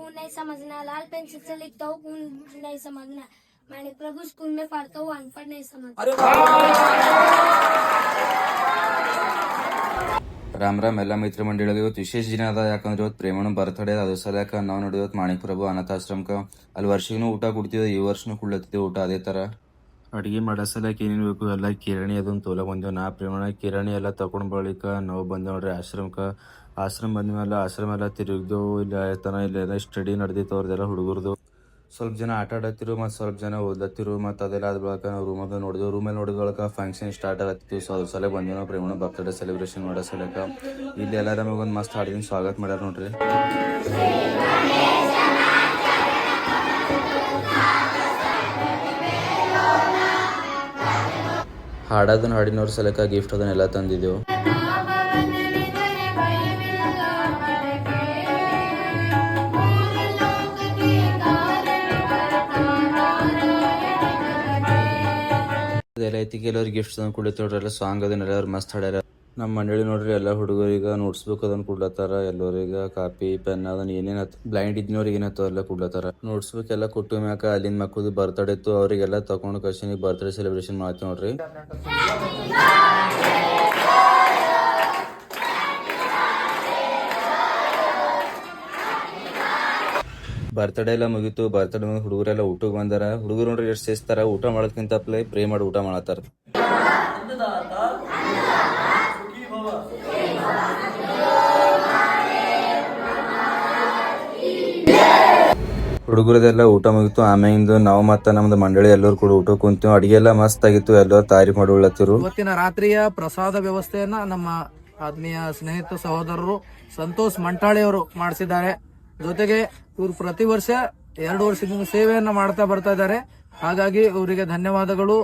को नहीं समझना लाल पेंसिल से लिखता हूँ को नहीं समझना मैंने प्रभु स्कूल में पढ़ता हूँ अनपढ़ नहीं समझता ರಾಮ್ ರಾಮ್ ಎಲ್ಲ ಮಿತ್ರ ಮಂಡಳಿಗೆ ಇವತ್ತು ವಿಶೇಷ ದಿನ ಅದ ಯಾಕಂದ್ರೆ ಇವತ್ತು ಪ್ರೇಮಣ ಬರ್ತಡೇ ಅದ ಸಲಕ ನಾವು ನೋಡಿ ಇವತ್ತು ಮಾಣಿಕ್ಪ್ರಭು ಅನಾಥಾಶ್ರಮಕ ಅಲ್ಲಿ ವರ್ಷಗೂ ಊಟ ಕೊಡ್ತಿದ್ದೆ ಈ ವರ್ಷನೂ ಕುಡ್ಲತ್ತಿದ್ದೆ ಊಟ ಅದೇ ತರ ಅಡಿಗೆ ಮಾಡೋ ಸಲಕ್ಕೆ ಏನೇನು ಬೇಕು ಎಲ್ಲ ಕಿರಾಣಿ ಅದನ್ನ ತೋಲ ಬಂದೇವು. ನಾ ಪ್ರೇಮಣ ಕಿರಣಿ ಎಲ್ಲ ತಗೊಂಡು ಬಳಿಕ ನಾವು ಬಂದೇವ್ ನೋಡ್ರಿ ಆಶ್ರಮಕ್ಕೆ. ಆಶ್ರಮ ಬಂದ್ಮೇಲೆ ಆಶ್ರಮ ಎಲ್ಲ ತಿರುಗಿದೆವು. ಇಲ್ಲ ತನ ಇಲ್ಲ ಇಲ್ಲೆಲ್ಲ ಸ್ಟಡಿ ನಡೆದಿತ್ತು ಅವ್ರದ್ದೆಲ್ಲ ಹುಡುಗರ್ದು. ಸ್ವಲ್ಪ ಜನ ಆಟ ಆಡತ್ತಿರು ಮತ್ತು ಸ್ವಲ್ಪ ಜನ ಓದತ್ತಿರು ಮತ್ತು ಅದೆಲ್ಲ ಅದ್ರ ಬಳಿಕ ನಾವು ರೂಮದ ನೋಡಿದೆವು. ರೂಮಲ್ಲಿ ನೋಡಿದ ಬಳಕ ಫಂಕ್ಷನ್ ಸ್ಟಾರ್ಟ್ ಆಗತ್ತಿತ್ತು. ಸೊ ಅದ್ರ ಸಲ ಬಂದೇವು ನಾವು ಪ್ರೇಮಣ ಬರ್ತ್ಡೇ ಸೆಲೆಬ್ರೇಷನ್ ಮಾಡೋ ಸಲಕ ಇಲ್ಲಿ ಎಲ್ಲ ನಮಗೆ ಒಂದು ಮಸ್ತ್ ಹಾಡಿನ ಸ್ವಾಗತ ಮಾಡ್ಯಾರ ನೋಡ್ರಿ. ಹಾಡೋದನ್ನ ಹಾಡಿನವ್ರ ಸಲಕ ಗಿಫ್ಟ್ ಅದನ್ನೆಲ್ಲ ತಂದಿದ್ದೆವು. ಎಲ್ಲ ಐತಿ ಕೆಲವ್ರಿಗೆ ಗಿಫ್ಟ್ ಎಲ್ಲ ಸಾಂಗ್ ಅದನ್ನೆಲ್ಲ ಅವ್ರು ಮಸ್ತ್ ಹಾಡ್ಯಾರ. ನಮ್ಮ ಮಂಡಳಿ ನೋಡ್ರಿ ಎಲ್ಲ ಹುಡುಗರಿಗೆ ಬುಕ್ ಅದನ್ನ ಕೊಡ್ಲತ್ತಾರ, ಎಲ್ಲರಿಗೆ ಕಾಪಿ ಪೆನ್ ಅದನ್ನ ಏನೇನು ಬ್ಲೈಂಡ್ ಇದ್ನವ್ರಿಗೆ ಏನತ್ತೋ ಎಲ್ಲ ಕೊಡ್ಲತ್ತಾರ. ನೋಟ್ಸ್ ಬುಕ್ ಎಲ್ಲ ಕೊಟ್ಟು ಮ್ಯಾಕ ಅಲ್ಲಿನ ಮಕ್ಕಳದು ಬರ್ತ್ಡೇ ಇತ್ತು, ಅವರಿಗೆಲ್ಲ ತಗೊಂಡು ಕಳ್ಸಿನಿ ಬರ್ತ್ಡೇ ಸೆಲೆಬ್ರೇಷನ್ ಮಾಡ್ತೀವಿ ನೋಡ್ರಿ. ಬರ್ತ್ಡೇ ಎಲ್ಲ ಮುಗೀತು ಬರ್ತ್ಡೇ ಮುಗಿದು ಹುಡುಗರೆಲ್ಲ ಊಟಕ್ಕೆ ಬಂದಾರ. ಹುಡುಗರು ನೋಡ್ರಿ ಎಷ್ಟು ಸೇಸ್ತಾರ ಊಟ ಮಾಡೋದಕ್ಕಿಂತ ಪ್ಲೇ ಪ್ರೇ ಮಾಡಿ ಊಟ ಮಾಡತ್ತಾರ. ಹುಡುಗರದೆಲ್ಲ ಊಟ ಮುಗಿತು ಆಮೇಲಿಂದ ನಾವು ಮತ್ತ ನಮ್ದು ಮಂಡಳಿ ಎಲ್ಲರೂ ಕೂಡ ಊಟ ಕುಂತು ಅಡಿಗೆ ಎಲ್ಲ ಮಸ್ತ್ ಆಗಿತ್ತು ಎಲ್ಲರೂ ತಾರೀಫ್ ಮಾಡಿ ಇವತ್ತಿನ ರಾತ್ರಿಯ ಪ್ರಸಾದ ವ್ಯವಸ್ಥೆಯನ್ನ ನಮ್ಮ ಆತ್ಮೀಯ ಸ್ನೇಹಿತ ಸಹೋದರರು ಸಂತೋಷ್ ಮಂಟಾಳಿ ಅವರು ಮಾಡಿಸಿದ್ದಾರೆ. ಜೊತೆಗೆ ಇವರು ಪ್ರತಿ ವರ್ಷ ಎರಡು ವರ್ಷದಿಂದ ಸೇವೆಯನ್ನ ಮಾಡ್ತಾ ಬರ್ತಾ ಇದ್ದಾರೆ. ಹಾಗಾಗಿ ಇವರಿಗೆ ಧನ್ಯವಾದಗಳು.